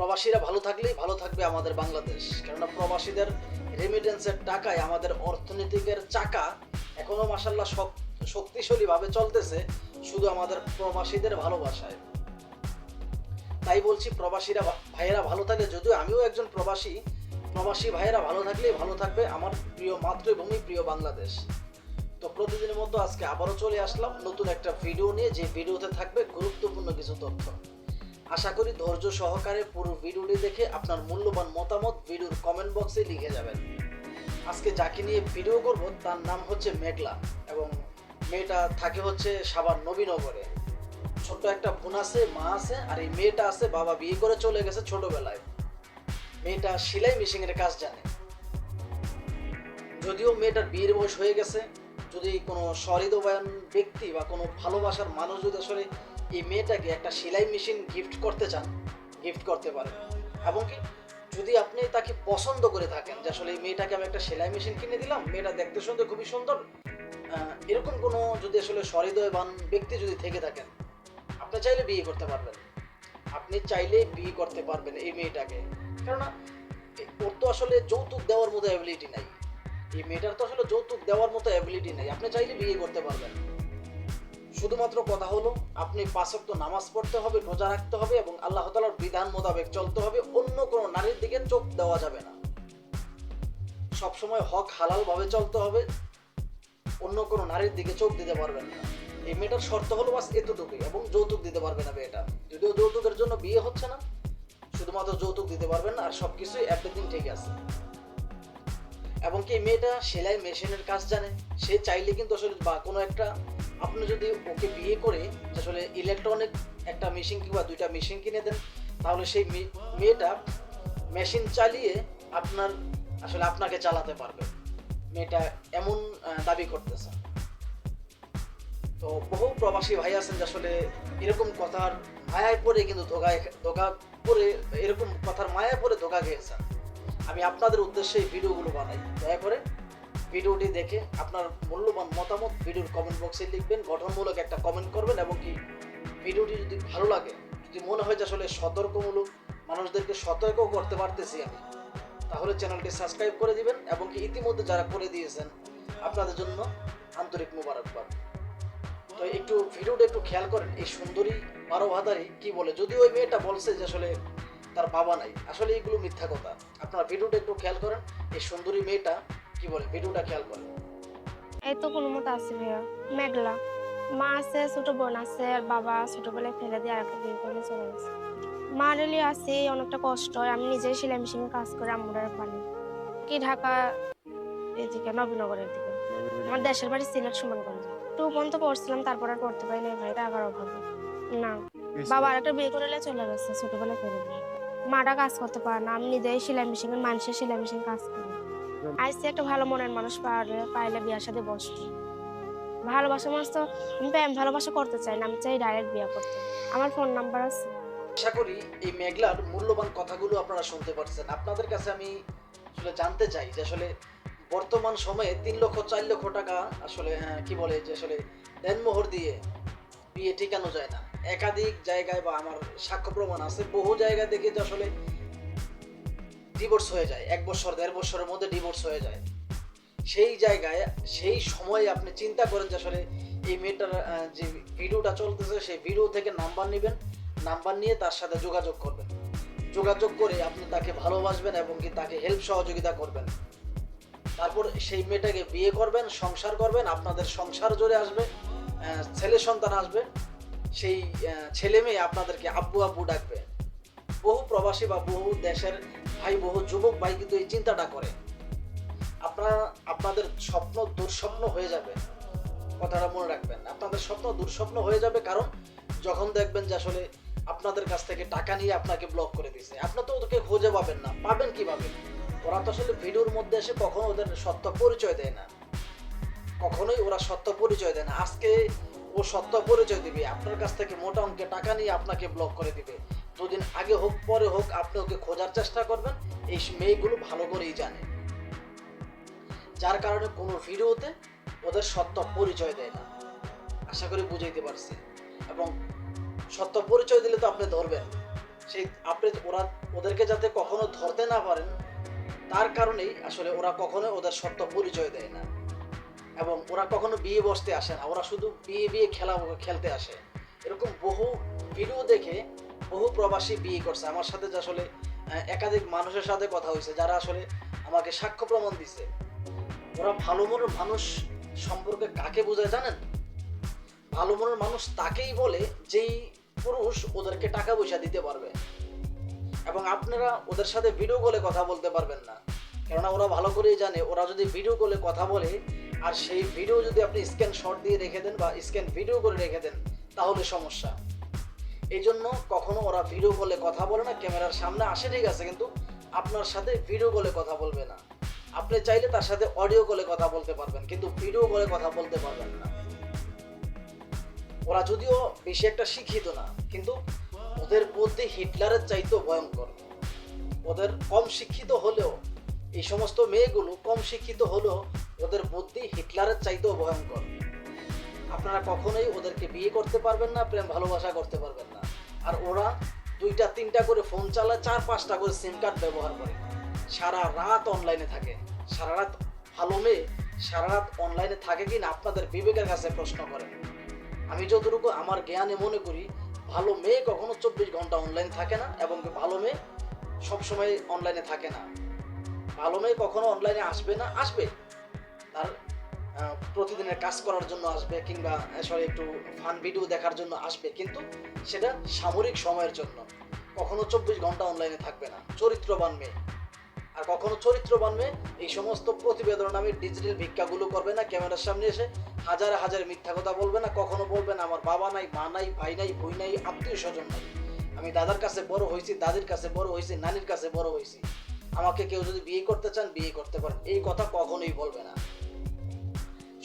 প্রবাসীরা ভালো থাকলেই ভালো থাকবে আমাদের বাংলাদেশ। কেননা প্রবাসীদের রেমিটেন্সের টাকায় আমাদের অর্থনীতিকের চাকা। এখনও মাসাল্লাহ শক্তিশালীভাবে চলতেছে, শুধু আমাদের প্রবাসীদের ভালোবাসায়। তাই বলছি প্রবাসীরা ভাইয়েরা ভালো থাকলে যদিও আমিও একজন প্রবাসী। প্রবাসী ভাইয়েরা ভালো থাকলেই ভালো থাকবে আমার প্রিয় মাতৃভূমি, প্রিয় বাংলাদেশ। তো প্রতিদিনের মতো আজকে আবারও চলে আসলাম নতুন একটা ভিডিও নিয়ে, যে ভিডিওতে থাকবে গুরুত্বপূর্ণ কিছু তথ্য। আশা করি ধৈর্য সহকারে পুরো ভিডিওটি দেখে আপনার মূল্যবান মতামত ভিডিওর কমেন্ট বক্সে লিখে যাবেন। আজকে যাকে নিয়ে ভিডিও করব, তার নাম হচ্ছে মেঘলা এবং মেয়েটা থাকে হচ্ছে সাভার নবীনগরে। ছোট্ট একটা বোন আছে, মা আছে, আর এই মেয়েটা আছে, বাবা বিয়ে করে চলে গেছে ছোটবেলায়। মেয়েটা সেলাই মেশিনের কাজ জানে। যদিও মেয়েটার বিয়ের বয়স হয়ে গেছে, যদি কোনো সহৃদবায়ন ব্যক্তি বা কোনো ভালোবাসার মানুষ যদি আসলে এই মেয়েটাকে একটা সেলাই মেশিন গিফট করতে চান গিফট করতে পারেন। এবং কি, যদি আপনি তাকে পছন্দ করে থাকেন, যে আসলে এই মেয়েটাকে আমি একটা সেলাই মেশিন কিনে দিলাম, মেয়েটা দেখতে শুনতে খুবই সুন্দর এরকম কোনো যদি আসলে সহৃদয়বান ব্যক্তি যদি থেকে থাকেন, আপনি চাইলে বিয়ে করতে পারবেন। আপনি চাইলে বিয়ে করতে পারবেন এই মেয়েটাকে। কেননা ওর তো আসলে যৌতুক দেওয়ার মতো অ্যাবিলিটি নাই। এই মেয়েটার তো আসলে যৌতুক দেওয়ার মতো অ্যাবিলিটি নেই। আপনি চাইলে বিয়ে করতে পারবেন। শুধুমাত্র কথা হলো, আপনি পাঁচক্ত নামাজ পড়তে হবে, রোজা রাখতে হবে এবং আল্লাহ তালার বিধান মোতাবেক চলতে হবে, অন্য কোনো নারীর দিকে চোখ দেওয়া যাবে না। সবসময় হক হালাল ভাবে চলতে হবে, অন্য কোনো নারীর দিকে চোখ দিতে পারবেন না। এই মেয়েটার শর্ত হলো বাস এতটুকুই এবং যৌতুক দিতে পারবে না মেয়েটা। যদিও যৌতুকের জন্য বিয়ে হচ্ছে না, শুধুমাত্র যৌতুক দিতে পারবেন আর সবকিছুই এভরিথিং ঠিক আছে। এবং কি মেয়েটা সেলাই মেশিনের কাজ জানে, সে চাইলে কিন্তু আসলে বা কোনো একটা আপনি যদি ওকে বিয়ে করে আসলে ইলেকট্রনিক একটা মেশিন কিংবা দুইটা মেশিন কিনে দেন, তাহলে সেই মেয়েটা মেশিন চালিয়ে আপনার, আসলে আপনাকে চালাতে পারবে। মেয়েটা এমন দাবি করতেছে। তো বহু প্রবাসী ভাই আছেন যে আসলে এরকম কথার মায়ায় পড়ে কিন্তু ধোকা ধোকা পড়ে, এরকম কথার মায়ায় পড়ে ধোকা খেয়েছেন। আমি আপনাদের উদ্দেশ্যে এই ভিডিওগুলো বানাই। দয়া ভিডিওটি দেখে আপনার মূল্যবান মতামত ভিডিওর কমেন্ট বক্সে লিখবেন, গঠনমূলক একটা কমেন্ট করবেন এবং কি ভিডিওটি যদি ভালো লাগে, যদি মনে হয় যে আসলে সতর্কমূলক মানুষদেরকে সতর্ক করতে পারতেছি আমি, তাহলে চ্যানেলটি সাবস্ক্রাইব করে দিবেন এবং কি ইতিমধ্যে যারা করে দিয়েছেন, আপনাদের জন্য আন্তরিক মুবারকবাদ। তো একটু ভিডিওটা একটু খেয়াল করেন, এই সুন্দরী বারো ভাতারি কি বলে? যদি ওই মেয়েটা বলছে যে আসলে তার বাবা নাই, আসলে এগুলো মিথ্যা কথা। আপনারা ভিডিওটা একটু খেয়াল করেন, এই সুন্দরী মেয়েটা কি বলে? ভিডিওটা খেয়াল করেন এই তো কোনো মতো আছে ভাইয়া। মেঘলা। মা আছে ছোট বোন আছে আর বাবা ছোটবেলায় ফেলে দিয়ে আর একটা বিয়ে করে চলে গেছে। মা রেলি আছে অনেকটা কষ্ট হয় আমি নিজেই সেলাই মেশিনে কাজ করে আমরার পানি কি ঢাকা এদিকে নবীনগরের দিকে। আমার দেশের বাড়ি সিলেট সুমনগঞ্জ। টু পর্যন্ত পড়ছিলাম তারপর আর পড়তে পারি না ভাই টাকার অভাবে। না। বাবা আর একটা বিয়ে করে চলে গেছে ছোটবেলায় ফেলে দিয়ে। মাটা কাজ করতে পারে না আমি নিজেই সেলাই মেশিনের মানুষের সেলাই মেশিন কাজ করি। আইসি একটা ভালো মনের মানুষ পারলে পাইলে বিয়ার সাথে বসবো। ভালোবাসা মানুষ তো, আমি ভালোবাসা করতে চাই না, আমি চাই ডাইরেক্ট বিয়ে করতে। আমার ফোন নাম্বার আছে। আশা করি এই মেঘলার মূল্যবান কথাগুলো আপনারা শুনতে পারছেন। আপনাদের কাছে আমি আসলে জানতে চাই যে আসলে বর্তমান সময়ে তিন লক্ষ, চার লক্ষ টাকা আসলে কি বলে যে আসলে দেনমোহর দিয়ে বিয়ে টিকানো যায় না। একাধিক জায়গায় বা আমার সাক্ষ্য প্রমাণ আছে। বহু জায়গায় দেখে যে আসলে ডিভোর্স হয়ে যায়, এক বছর, দেড় বছরের মধ্যে ডিভোর্স হয়ে যায়। সেই জায়গায়, সেই সময়ে আপনি চিন্তা করেন যে আসলে এই মেয়েটার যে ভিডিওটা চলতেছে, সেই ভিডিও থেকে নাম্বার নেবেন নাম্বার নিয়ে তার সাথে যোগাযোগ করবেন। যোগাযোগ করে আপনি তাকে ভালোবাসবেন এবং কি তাকে হেল্প সহযোগিতা করবেন। তারপর সেই মেয়েটাকে বিয়ে করবেন, সংসার করবেন, আপনাদের সংসার জোরে আসবে ছেলে সন্তান আসবে, সেই ছেলে মেয়ে আপনাদেরকে আব্বু আব্বু ডাকবে। বহু প্রবাসী বা বহু দেশের ভাই বহু যুবক ভাই কিন্তু এই চিন্তাটা করে। আপনারা, আপনাদের স্বপ্ন দুঃস্বপ্ন হয়ে যাবে। কথাটা মনে রাখবেন। আপনাদের স্বপ্ন দুঃস্বপ্ন হয়ে যাবে কারণ যখন দেখবেন যে আসলে আপনাদের কাছ থেকে টাকা নিয়ে আপনাকে ব্লক করে দিছে আপনি তো ওদেরকে খুঁজে পাবেন না। পাবেন কীভাবে? ওরা তো আসলে ভিডিওর মধ্যে এসে কখনো ওদের সত্য পরিচয় দেয় না। কখনোই ওরা সত্য পরিচয় দেয় না। আজকে ও সত্য পরিচয় দিবে। আপনার কাছ থেকে মোটা অঙ্কে টাকা নিয়ে আপনাকে ব্লক করে দিবে। দুদিন আগে হোক, পরে হোক, আপনি ওকে খোঁজার চেষ্টা করবেন। এই মেয়েগুলো ভালো করেই জানে। যার কারণে কোনো ভিডিওতে ওদের সত্য পরিচয় দেয় না। আশা করি বুঝাইতে পারছি। এবং সত্য পরিচয় দিলে তো আপনি ধরবেন। সেই আপনি ওরা, ওদেরকে যাতে কখনো ধরতে না পারেন, তার কারণেই আসলে ওরা কখনো ওদের সত্য পরিচয় দেয় না। এবং ওরা কখনো বিয়ে বসতে আসে না। ওরা শুধু বিয়ে বিয়ে খেলা, খেলতে আসে। এরকম বহু ভিডিও দেখে বহু প্রবাসী বিয়ে করছে। আমার সাথে যে আসলে একাধিক মানুষের সাথে কথা হয়েছে, যারা আসলে আমাকে সাক্ষ্য প্রমাণ দিছে। ওরা ভালো মনের মানুষ সম্পর্কে কাকে বোঝায় জানেন? ভালো মনের মানুষ তাকেই বলে যেই পুরুষ ওদেরকে টাকা পয়সা দিতে পারবে। এবং আপনারা ওদের সাথে ভিডিও কলে কথা বলতে পারবেন না। কেননা ওরা ভালো করেই জানে, ওরা যদি ভিডিও কলে কথা বলে, আর সেই ভিডিও যদি আপনি স্ক্যান শট দিয়ে রেখে দেন বা স্ক্যান ভিডিও করে রেখে দেন, তাহলে সমস্যা। এই জন্য কখনো ওরা ভিডিও কলে কথা বলে না, ক্যামেরার সামনে আসে, ঠিক আছে, কিন্তু আপনার সাথে ভিডিও কলে কথা বলবে না। আপনি চাইলে তার সাথে অডিও কলে কথা বলতে পারবেন, কিন্তু ভিডিও কলে কথা বলতে পারবেন না। ওরা যদিও বেশি একটা শিক্ষিত না, কিন্তু ওদের বুদ্ধি হিটলারের চাইতেও ভয়ঙ্কর। ওদের কম শিক্ষিত হলেও, এই সমস্ত মেয়েগুলো কম শিক্ষিত হলেও ওদের বুদ্ধি হিটলারের চাইতেও ভয়ঙ্কর। আপনারা কখনোই ওদেরকে বিয়ে করতে পারবেন না, প্রেম ভালোবাসা করতে পারবেন না। আর ওরা দুইটা, তিনটা করে ফোন চালায়, চার, পাঁচটা করে সিম কার্ড ব্যবহার করে। সারা রাত অনলাইনে থাকে। সারা রাত ভালো মেয়ে, সারা রাত অনলাইনে থাকে কি না আপনাদের বিবেকের কাছে প্রশ্ন করেন আমি যতটুকু আমার জ্ঞানে মনে করি, ভালো মেয়ে কখনো চব্বিশ ঘণ্টা অনলাইন থাকে না এবং ভালো মেয়ে সবসময় অনলাইনে থাকে না। ভালো মেয়ে কখনো অনলাইনে আসবে না, আসবে। তার প্রতিদিনের কাজ করার জন্য আসবে কিংবা সরি একটু ফান ভিডিও দেখার জন্য আসবে। কিন্তু সেটা সামরিক সময়ের জন্য। কখনো চব্বিশ ঘণ্টা অনলাইনে থাকবে না। চরিত্রবান মেয়ে। আর কখনো চরিত্রবান মেয়ে, এই সমস্ত প্রতিবেদন নামে ডিজিটাল ভিক্ষাগুলো করবে না, ক্যামেরার সামনে এসে হাজার হাজার মিথ্যা কথা বলবে না, কখনো বলবে না, আমার বাবা নাই, মা নাই, ভাই নাই বই নাই, আত্মীয় স্বজন নাই। আমি দাদার কাছে বড় হয়েছি, দাদির কাছে বড় হয়েছি, নানির কাছে বড় হয়েছি। আমাকে কেউ যদি বিয়ে করতে চান, বিয়ে করতে পারেন। এই কথা কখনোই বলবে না।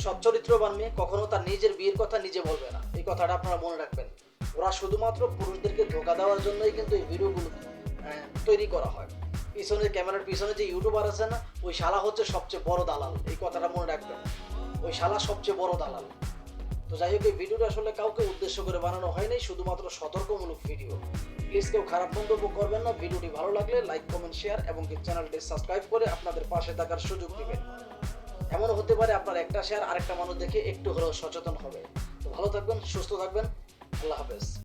সচ্চরিত্রবান মেয়ে কখনো তার নিজের বিয়ের কথা নিজে বলবে না। এই কথাটা আপনারা মনে রাখবেন। ওরা শুধুমাত্র পুরুষদেরকে ধোকা দেওয়ার জন্যই কিন্তু এই ভিডিওগুলো তৈরি করা হয়। পিছনে ক্যামেরার পিছনে যে ইউটিউবার আছে না, ওই শালা হচ্ছে সবচেয়ে বড় দালাল। এই কথাটা মনে রাখবেন। ওই শালা সবচেয়ে বড় দালাল। তো যাই হোক, এই ভিডিওটা আসলে কাউকে উদ্দেশ্য করে বানানো হয়নি, শুধুমাত্র সতর্কমূলক ভিডিও। প্লিজ কেউ খারাপ মন্তব্য করবেন না। ভিডিওটি ভালো লাগলে লাইক, কমেন্ট, শেয়ার এবং চ্যানেলটি সাবস্ক্রাইব করে আপনাদের পাশে থাকার সুযোগ দিবেন। এমন হতে পারে আপনার একটা শেয়ার আরেকটা মানুষ দেখে একটু হলেও সচেতন হবে। তো ভালো থাকবেন, সুস্থ থাকবেন। আল্লাহ হাফেজ।